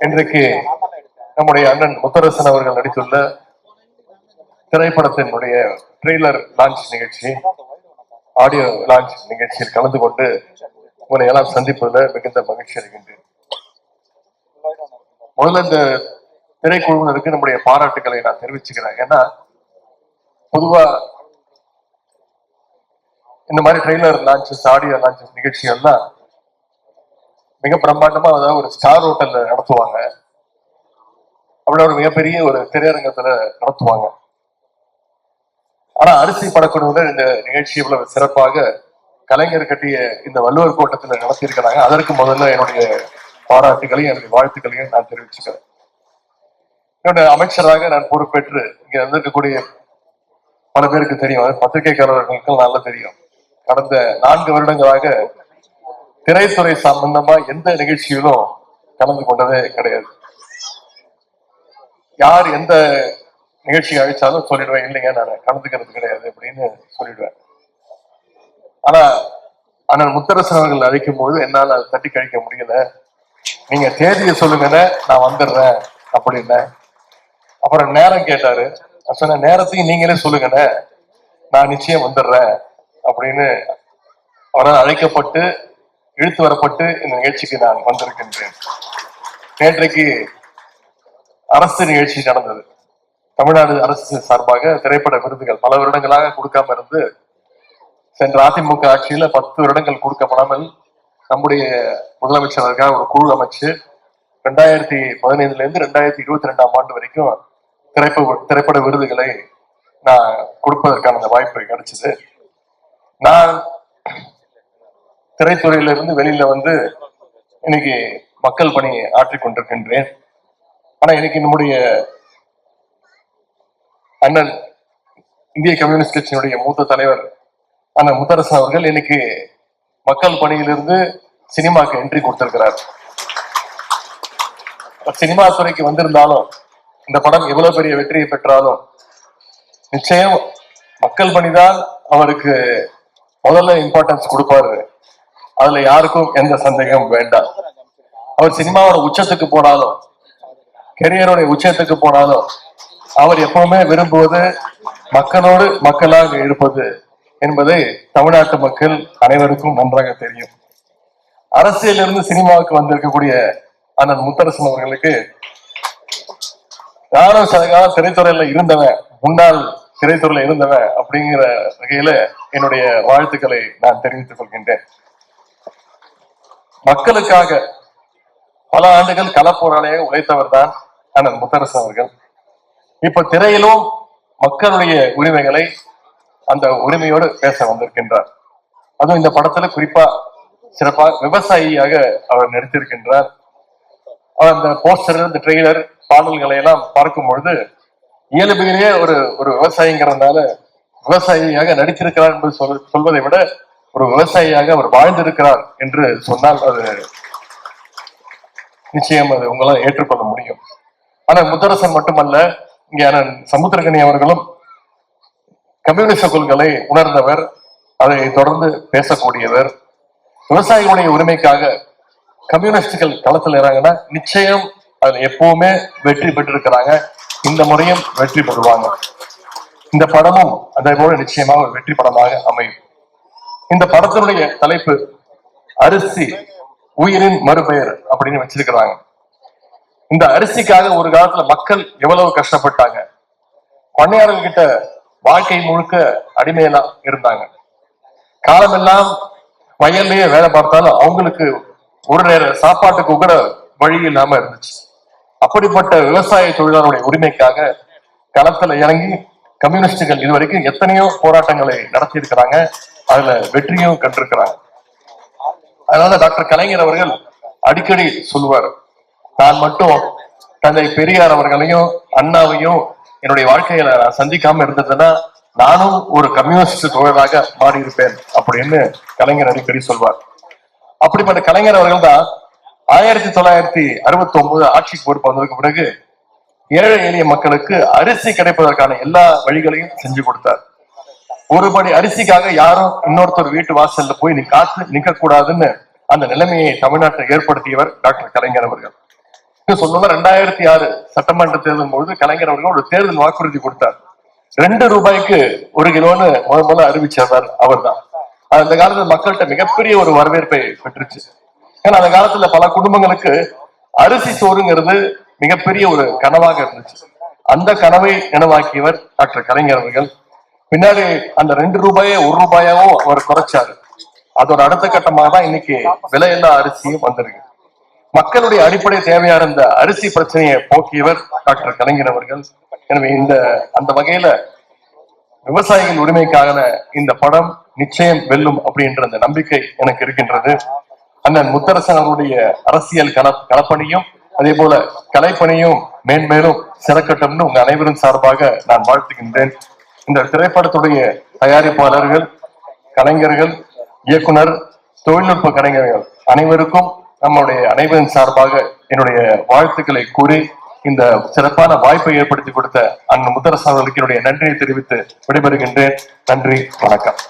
இன்றைக்கு நம்முடைய அண்ணன் முத்தரசன் அவர்கள் நடித்துள்ள திரைப்படத்தினுடைய ட்ரெய்லர் லான்ச் நிகழ்ச்சி ஆடியோ லான்ச் நிகழ்ச்சியில் கலந்து கொண்டு உங்களை எல்லாம் சந்திப்பதில் மிகுந்த மகிழ்ச்சி அடைகின்றேன். முதல்ல இந்த திரைக்குழுவினருக்கு நம்முடைய பாராட்டுகளை நான் தெரிவிச்சுக்கிறேன். ஏன்னா பொதுவா இந்த மாதிரி ட்ரெய்லர் லான்ச்சஸ் ஆடியோ லான்ச்சஸ் நிகழ்ச்சிகள்லாம் மிக பிரம்மாண்டமா அதாவது ஒரு ஸ்டார் ஹோட்டல்ல நடத்துவாங்க. அப்படின்னு ஒரு மிகப்பெரிய ஒரு திரையரங்கத்துல நடத்துவாங்க. ஆனா அரிசி படக்குழுவினர் இந்த நிகழ்ச்சி இவ்வளவு சிறப்பாக கலைஞர் கட்டிய இந்த வள்ளுவர் கோட்டத்துல நடத்தியிருக்கிறாங்க. அதற்கு முதல்ல என்னுடைய பாராட்டுகளையும் என்னுடைய வாழ்த்துக்களையும் நான் தெரிவிச்சுக்கிறேன். என்னுடைய அமைச்சராக நான் பொறுப்பேற்று இங்க வந்திருக்கக்கூடிய பல பேருக்கு தெரியும். அது பத்திரிகைக்காரர்களுக்கும் நல்லா தெரியும். கடந்த நான்கு வருடங்களாக திரைத்துறை சம்பந்தமா எந்த நிகழ்ச்சியிலும் கலந்து கொண்டதே கிடையாது. யார் எந்த நிகழ்ச்சி அழைச்சாலும் சொல்லிடுவேன் இல்லைங்க நான் கலந்துக்கிறது கிடையாது அப்படின்னு சொல்லிடுவேன். ஆனா அண்ணன் முத்தரசன் அவர்கள் அழைக்கும் போது என்னால அதை தட்டி கழிக்க முடியல. நீங்க தேதியை சொல்லுங்கன்னு நான் வந்துடுறேன் அப்படின்னு. அப்புறம் நேரம் கேட்டாரு. சொன்ன நேரத்தையும் நீங்களே சொல்லுங்கண்ணே நான் நிச்சயம் வந்துடுறேன் அப்படின்னு. அவரால் அழைக்கப்பட்டு இழுத்து வரப்பட்டு இந்த நிகழ்ச்சிக்கு நான் வந்திருக்கின்றேன். நேற்றைக்கு அரசு நிகழ்ச்சி நடந்தது. தமிழ்நாடு அரசு சார்பாக திரைப்பட விருதுகள் பல வருடங்களாக கொடுக்காம இருந்து சென்ற அதிமுக ஆட்சியில பத்து வருடங்கள் கொடுக்கப்படாமல் நம்முடைய முதலமைச்சருக்காக ஒரு குழு அமைச்சு ரெண்டாயிரத்தி பதினைந்துல இருந்து ரெண்டாயிரத்தி இருபத்தி ரெண்டாம் ஆண்டு வரைக்கும் திரைப்பட திரைப்பட விருதுகளை நான் கொடுப்பதற்கான அந்த வாய்ப்பு கிடைச்சது. நான் திரைத்துறையிலிருந்து வெளியில வந்து இன்னைக்கு மக்கள் பணி ஆற்றிக் கொண்டிருக்கின்றேன். ஆனா இன்னைக்கு நம்முடைய அண்ணன் இந்திய கம்யூனிஸ்ட் கட்சியினுடைய மூத்த தலைவர் அண்ணன் முத்தரசன் அவர்கள் இன்னைக்கு மக்கள் பணியிலிருந்து சினிமாக்கு என்ட்ரி கொடுத்திருக்கிறார். சினிமா துறைக்கு வந்திருந்தாலும் இந்த படம் எவ்வளவு பெரிய வெற்றியை பெற்றாலும் நிச்சயம் மக்கள் பணிதான் அவருக்கு முதல்ல இம்பார்ட்டன்ஸ் கொடுப்பாரு. அதுல யாருக்கும் எந்த சந்தேகம் வேண்டாம். அவர் சினிமாவோட உச்சத்துக்கு போனாலும் கெரியரோட உச்சத்துக்கு போனாலும் அவர் எப்பவுமே விரும்புவது மக்களோடு மக்களாக இருப்பது என்பதை தமிழ்நாட்டு மக்கள் அனைவருக்கும் நன்றாக தெரியும். அரசியலிருந்து சினிமாவுக்கு வந்திருக்கக்கூடிய அண்ணன் முத்தரசன் அவர்களுக்கு நானும் சில காலம் திரைத்துறையில இருந்தவன் முன்னாள் திரைத்துறையில இருந்தவன் அப்படிங்கிற வகையில என்னுடைய வாழ்த்துக்களை நான் தெரிவித்துக் கொள்கின்றேன். மக்களுக்காக பல ஆண்டுகள் களப்போராளியாக உழைத்தவர் தான் அண்ணன் முத்தரசு அவர்கள். இப்ப திரையிலும் மக்களுடைய உரிமைகளை அந்த உரிமையோடு பேச வந்திருக்கின்றார். அதுவும் இந்த படத்துல குறிப்பா சிறப்பா விவசாயியாக அவர் நடித்திருக்கின்றார். அவர் அந்த போஸ்டர் இந்த ட்ரெய்லர் பாடல்களை எல்லாம் பார்க்கும் பொழுது இயல்புகளே ஒரு ஒரு விவசாயிங்கிறதுனால விவசாயியாக நடித்திருக்கிறார் என்று சொல் சொல்வதை விட ஒரு விவசாயியாக அவர் வாழ்ந்திருக்கிறார் என்று சொன்னால் அது நிச்சயம் அது உங்களால் ஏற்றுக்கொள்ள முடியும். ஆனா முத்தரசன் மட்டுமல்ல இங்கே அண்ணன் சமுத்திரகனி அவர்களும் கம்யூனிச கொள்களை உணர்ந்தவர் அதை தொடர்ந்து பேசக்கூடியவர். விவசாயிகளுடைய உரிமைக்காக கம்யூனிஸ்டுகள் களத்தில் இறங்கினா நிச்சயம் அதில் எப்பவுமே வெற்றி பெற்றிருக்கிறாங்க. இந்த முறையும் வெற்றி பெறுவாங்க. இந்த படமும் அதே போல நிச்சயமாக ஒரு வெற்றி படமாக அமையும். இந்த படத்தினுடைய தலைப்பு அரிசி உயிரின் மறுபெயர் அப்படின்னு வச்சிருக்கிறாங்க. இந்த அரிசிக்காக ஒரு காலத்துல மக்கள் எவ்வளவு கஷ்டப்பட்டாங்க? பண்ணையாளர்கள் கிட்ட வாழ்க்கை முழுக்க அடிமையெல்லாம் இருந்தாங்க. காலமெல்லாம் வயல்லையே வேலை பார்த்தாலும் அவங்களுக்கு ஒரு நேர சாப்பாட்டுக்கு கூட வழி இல்லாம இருந்துச்சு. அப்படிப்பட்ட விவசாய தொழிலாளருடைய உரிமைக்காக களத்துல இறங்கி கம்யூனிஸ்டுகள் இதுவரைக்கும் எத்தனையோ போராட்டங்களை நடத்தி இருக்கிறாங்க அதுல வெற்றியும் கண்டிருக்கிறாங்க அதனால டாக்டர் கலைஞர் அவர்கள் அடிக்கடி சொல்லுவார் நான் மட்டும் தந்தை பெரியார் அவர்களையும் அண்ணாவையும் என்னுடைய வாழ்க்கையில நான் சந்திக்காம இருந்ததுன்னா நானும் ஒரு கம்யூனிஸ்ட் தோழராக மாறி இருப்பேன் அப்படின்னு கலைஞர் அடிக்கடி சொல்வார். அப்படிப்பட்ட கலைஞர் அவர்கள் தான் ஆயிரத்தி தொள்ளாயிரத்தி அறுபத்தி ஒன்பது ஆட்சிக்கு பொறுப்பு வந்ததுக்கு பிறகு ஏழை எளிய மக்களுக்கு அரிசி கிடைப்பதற்கான எல்லா வழிகளையும் செஞ்சு கொடுத்தார். ஒரு படி அரிசிக்காக யாரும் இன்னொருத்தர் வீட்டு வாசல்ல போய் நீ காத்து நிக்க கூடாதுன்னு அந்த நிலைமையை தமிழ்நாட்டில் ஏற்படுத்தியவர் டாக்டர் கலைஞர் அவர்கள். இன்னும் ரெண்டாயிரத்தி ஆறு சட்டமன்ற தேர்தல் பொழுது கலைஞர் அவர்கள் ஒரு தேர்தல் வாக்குறுதி கொடுத்தார். ரெண்டு ரூபாய்க்கு ஒரு கிலோன்னு முதல் முதல்ல அறிவிச்சவர் அவர்தான். தான் அந்த காலத்துல மக்கள்கிட்ட மிகப்பெரிய ஒரு வரவேற்பை பெற்றுச்சு. ஏன்னா அந்த காலத்துல பல குடும்பங்களுக்கு அரிசி சோறுங்கிறது மிகப்பெரிய ஒரு கனவாக இருந்துச்சு. அந்த கனவை நினைவாக்கியவர் டாக்டர் கலைஞர் அவர்கள். பின்னாடி அந்த ரெண்டு ரூபாயை ஒரு ரூபாயாவும் அவர் குறைச்சாரு. அதோட அடுத்த கட்டமாக தான் இன்னைக்கு விலையில்லா அரிசியும் வந்திருக்கு. மக்களுடைய அடிப்படை தேவையா இருந்த அரிசி பிரச்சனையை போக்கியவர் டாக்டர் கலைஞர் அவர்கள். எனவே இந்த அந்த வகையில விவசாயிகள் உரிமைக்கான இந்த படம் நிச்சயம் வெல்லும் அப்படின்ற அந்த நம்பிக்கை எனக்கு இருக்கின்றது. அண்ணன் முத்தரசன் அவருடைய அரசியல் கல களப்பணியும் அதே போல கலைப்பணியும் மேன்மேலும் சிறக்கட்டும்னு உங்க அனைவரும் சார்பாக நான் வாழ்த்துகின்றேன். இந்த திரைப்படத்துடைய தயாரிப்பாளர்கள் கலைஞர்கள் இயக்குனர் தொழில்நுட்ப கலைஞர்கள் அனைவருக்கும் நம்முடைய அனைவரின் சார்பாக என்னுடைய வாழ்த்துக்களை கூறி இந்த சிறப்பான வாய்ப்பை ஏற்படுத்தி கொடுத்த அண்ணன் முத்தரசன் என்னுடைய நன்றியை தெரிவித்து விடைபெறுகின்றேன். நன்றி வணக்கம்.